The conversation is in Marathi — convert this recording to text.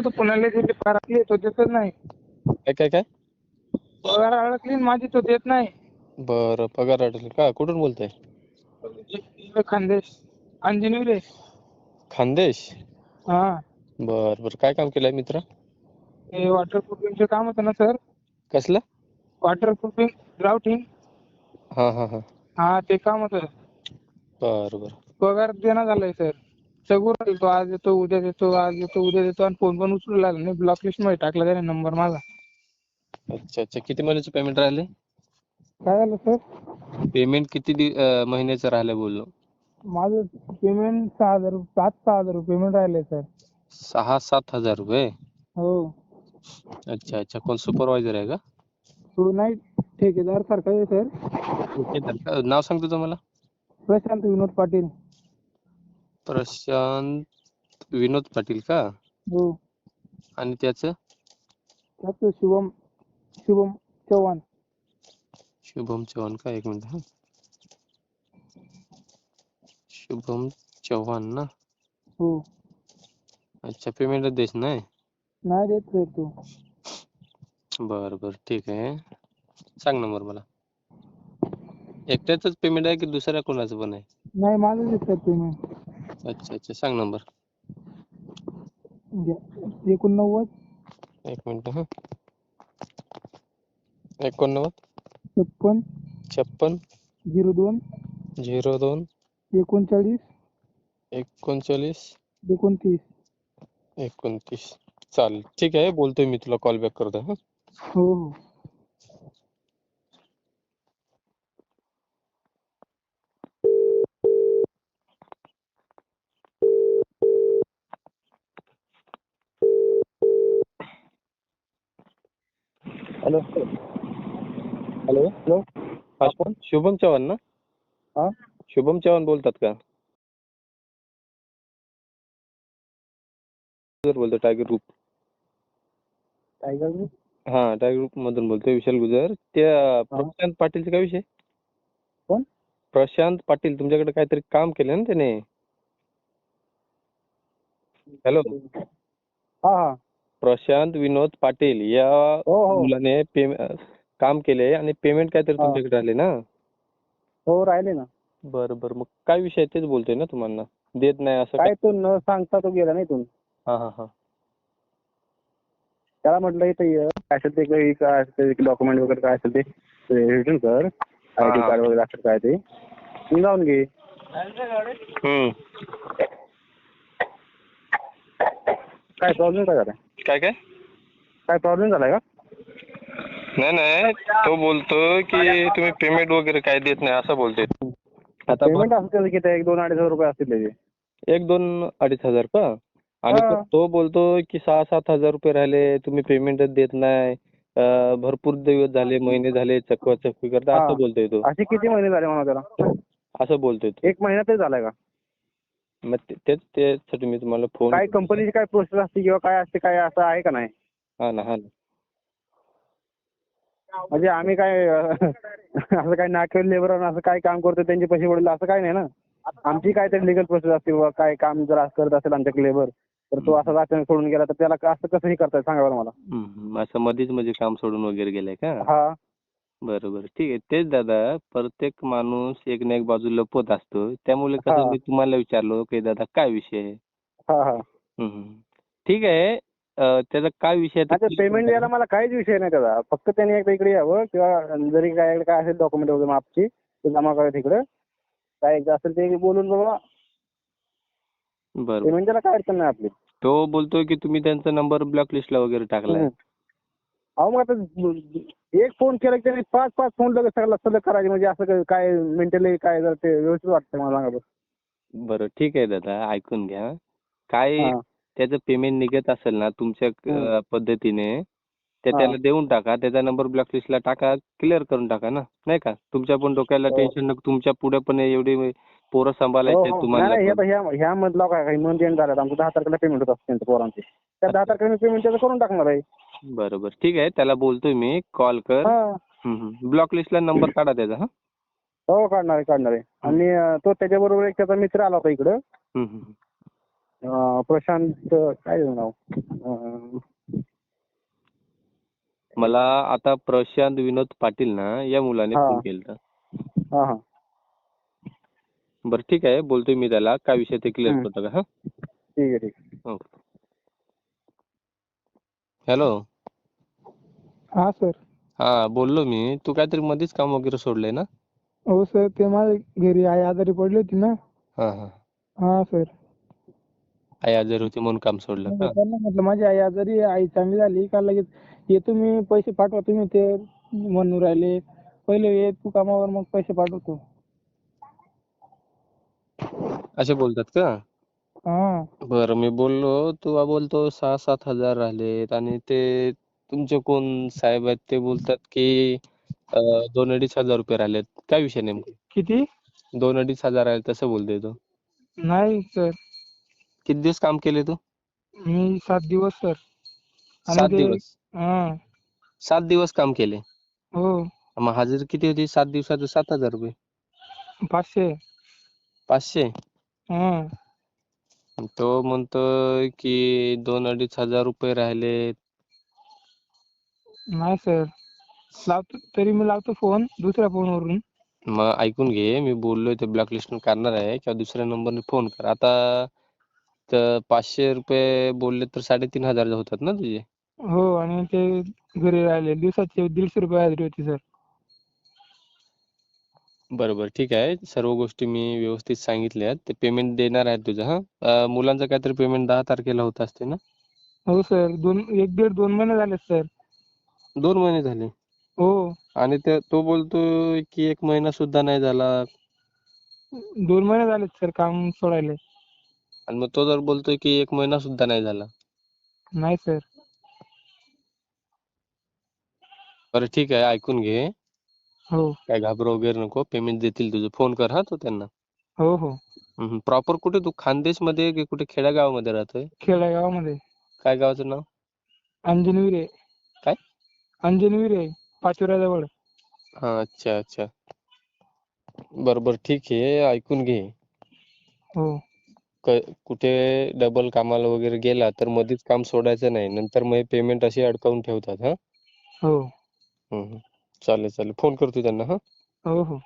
तो पुण्याला दिली पगार अडकली तो देतच नाही. काय काय काय? पगार अडकली माझी तो देत नाही. बरं पगार अडकले का? कुठून बोलताय? इकडे खानदेश अंजनी रे खानदेश? हा. बर बर. काय काम केलंय मित्र? हे वॉटर प्रूफिंगचं काम होतं ना सर? कसलं? वॉटर प्रूफिंग ग्राउटिंग हा हा हा. हा ते काम होतं. बर बर. पगार देणं झालाय सर. सगळं तो आज येतो उद्या देतो आज येतो उद्या देतो आणि फोन पण उचलू लागला नाही. ब्लॉक लिस्टमध्ये टाकला त्याने नंबर माझा. अच्छा अच्छा. किती महिन्याचे पेमेंट राहिले? काय झालं सर पेमेंट किती दि अं, महिन्याचं राहिलं बोललो? माझं पेमेंट सहा हजार रुपये पाच सहा हजार रुपये पेमेंट राहिले सर सहा सात हजार रुपये? हो. अच्छा अच्छा. कोण सुपरवायझर आहे का? तो नाही. ठेकेदार सारखा आहे सर ठेकेदार का? नाव सांगतो तुम्हाला. प्रशांत विनोद पाटील. प्रशांत विनोद पाटील का? हो. आणि त्याचं? त्याचं शुभम शुभम चव्हाण. शुभम चव्हाण का? एक मिनिट हा. शुभम चव्हाण ना? हो. अच्छा पेमेंट देश नाही? नाही देत सर तो. बर बर ठीक आहे. सांग नंबर मला. एकट्याच पेमेंट आहे की दुसऱ्या कोणाचं पण आहे? नाही माझं देत सर पेमेंट अच्छा अच्छा. सांग नंबर घ्या. एकोणनव्वद. एक मिनिट हा. एकोणनव्वद. छप्पन. छप्पन. झिरो दोन. झिरो दोन. एकोणचाळीस. एकोणचाळीस. एकोणतीस. एकोणतीस. चालेल. ठीक आहे बोलतोय मी तुला कॉल बॅक करतो हा. हो हो. हॅलो. हॅलो. हॅलो. हा कोण? शुभम चव्हाण ना? हा. शुभम चव्हाण बोलतात का? बोलतो टायगर ग्रुप टायगर ग्रुप हा टायगर ग्रुप मधून बोलतोय विशाल गुजर. त्या प्रशांत पाटीलचा काय विषय? कोण? प्रशांत पाटील तुमच्याकडे काहीतरी काम केलं ना त्याने? हॅलो हा हा. प्रशांत विनोद पाटील या हो हो. मुलाने काम केले आणि पेमेंट काहीतरी. तुमच्याकडे आले ना? हो राहिले ना. बरं बरं. मग काय विषय तेच बोलतोय ना तुम्हाला देत नाही असं काय तो न सांगता तो गेला नाही इथून. हा हा हा. त्याला म्हटलं इथं ये. काय असेल ते काही काय असेल डॉक्युमेंट वगैरे काय असेल ते रिटर्न कर. I D. कार्ड वगैरे असेल काय ते. जाऊन घे. काय प्रॉब्लेम काय झाला काय काय? काय प्रॉब्लेम झालाय का? नाही नाही. तो बोलतोय की तुम्ही पेमेंट वगैरे काय देत नाही असं बोलतोय. आता पेमेंट किती आहे? एक दोन अडीच हजार रुपये असतील त्याचे. एक दोन अडीच हजार का? आणि हा. तो- तो बोलतोय की सहा सात हजार रुपये राहिले तुम्ही पेमेंटच देत नाही. अं, भरपूर दिवस झाले महिने झाले चकवा चकवी करता हा. असं बोलतोय तो. असे किती महिने झाले म्हणा त्याला? असं बोलतोय तो. एक महिना तरी झालाय का? मग ते- तेच त्यासाठी मी तुम्हाला फोन काय कंपनीची काय प्रोसेस असते किंवा काय असते काय असं आहे का नाही? हा ना हा ना. म्हणजे आम्ही काय अं, असं काय नाकेल लेबर असं काय काम करतो त्यांचे पैसे पडले असं काय नाही ना. आमची काय तरी लिगल प्रोसेस असते बाबा काय काम जर असं करत असेल आमच्याकडे लेबर तर तो असा अचानक सोडून गेला तर त्याला असं कसंही करताय सांगा बरं मला. हम्म, असं मध्येच म्हणजे काम सोडून वगैरे गेलाय का? हा. बरं बरं ठीक आहे. तेच दादा प्रत्येक माणूस एक ना एक बाजू लपवत असतो. त्यामुळे हा. कसं मी तुम्हाला विचारलो की दादा काय विषय आहे? हा हा. ठीक आहे. अं, त्याचा काय विषय आहे ते आता clear पेमेंट. द्यायला मला काहीच विषय नाही त्याचा. फक्त त्यांनी एकदा इकडे यावं किंवा जरी काय काय असेल डॉक्युमेंट वगैरे मापची ते जमा करा तिकडे. काय एकदा असेल ते बोलून बाबा बरं बरं. पेमेंट द्यायला काय अडचण नाही आपली. तो बोलतोय की तुम्ही त्यांचा नंबर ब्लॅक लिस्टला वगैरे टाकलाय. अहो मग आता एक फोन केला की त्यांनी पाच पाच फोन लगेच सगळं सलग करायचे म्हणजे असं काय- काय मेंटली काय जर ते व्यवस्थित वाटतं मला सांगा बरं. बरं ठीक आहे दादा ऐकून घ्या काय हा. त्याचं पेमेंट निघत असेल ना तुमच्या हम्म. अं, पद्धतीने ते हा. त्याला देऊन टाका त्याचा नंबर ब्लॅक लिस्टला टाका क्लिअर करून टाका ना नाही का तुमच्या पण डोक्याला हो. टेन्शन नको तुमच्यापुढे पण एवढी पोरं सांभाळायचे हो. आहेत तुम्हाला हे ह्या मधला काय काही मंथ एंड झाला आमचं दहा तारखेला पेमेंट होत असतं त्यांचं पोरांचे. त्या दहा तारखेला मी पेमेंट त्याचं करून टाकणार आहे. बरं बरं ठीक आहे त्याला बोलतोय मी. कॉल कर. हा. ब्लॉक लिस्टला नंबर काढा त्याचा हा. हो काढणार आहे काढणार आहे. आणि तो त्याच्याबरोबर एक त्याचा मित्र आला होता इकडं. हम्म, हम्म. अं, प्रशांत काय त्याचं नाव? अं, मला आता प्रशांत विनोद पाटील ना या मुलाने हा. फोन केलता. हा हा. बरं ठीक आहे. बोलतोय मी त्याला. काय विषय ते क्लिअर. करतो का? हा? ठीक आहे ठीक. हॅलो हा सर हा बोललो मी. तू काहीतरी मध्येच काम वगैरे सोडलंय ना? हो सर ते माझ्या घरी आई आजारी पडली होती ना? हा हा. हा सर आई आजारी होती म्हणून काम सोडलं का? त्यांना म्हटलं माझी आई आजारी आहे, आई चांगली झाली. का लगेच येतो मी पैसे पाठवा तुम्ही. ते म्हणून राहिले. पहिले ये तू कामावर मग पैसे पाठवतो. असे बोलतात का? हा. बरं मी बोललो तू बोलतो सहा सात हजार राहिलेत आणि ते तुमचे कोण साहेब आहेत ते बोलतात की अं, दोन अडीच हजार रुपये राहिलेत. काय विषय नेमका? किती? दोन अडीच हजार आहे तसं बोलतोय तो. नाही सर. किती दिवस काम केले तू? मी सात दिवस सर. सात ते- दिवस? हा. सात दिवस काम केले हो. मग हजेरी किती होती? सात दिवसाचं सात हजार रुपये. पाचशे. पाचशे? तो म्हणतोय की दोन अडीच हजार रुपये राहिलेत नाही सर लावतो तरी मी लावतो फोन दुसऱ्या फोनवरून मग ऐकून घे मी बोललोय ते ब्लॅकलिस्ट करणार आहे किंवा दुसऱ्या नंबरने फोन कर. आता तर पाचशे रुपये बोलले तर साडेतीन हजार होतात ना तुझे? हो आणि ते घरी राहिले. दिवसाचे दीडशे रुपये हजेरी होती सर बरं बरं ठीक आहे. सर्व गोष्टी मी व्यवस्थित सांगितल्यात. ते पेमेंट देणार आहे तुझं हा? अं, मुलांचं काहीतरी पेमेंट दहा तारखेला होत असते ना? हो सर. दोन एक दीड दोन महिने झाले सर. दोन महिने झाले? हो. आणि ते तो बोलतोय की एक महिना सुद्धा नाही झाला. दोन महिने झाले सर काम सोडायला. आणि मग तो जर बोलतोय की एक महिना सुद्धा नाही झाला? नाही सर. बरं ठीक आहे. ऐकून घे. हो. काय घाबरू वगैरे नको. पेमेंट देतील तुझं. फोन कर हा तू त्यांना. हो हो. प्रॉपर कुठे तू खानदेशमध्ये की कुठे खेड्यागावामध्ये राहतोय? खेडेगावामध्ये काय गावाचं नाव? अंजनविरे काय? अंजनविरे पाचोऱ्याजवळ. हा अच्छा अच्छा. बरं बरं ठीक आहे. ऐकून घे. हो. क- कुठे डबल कामाला वगैरे गेला तर मध्येच काम सोडायचं नाही. नंतर मग पेमेंट अशी अडकावून ठेवतात हा? हो. चालेल चालेल. फोन करतो त्यांना हा? हो हो.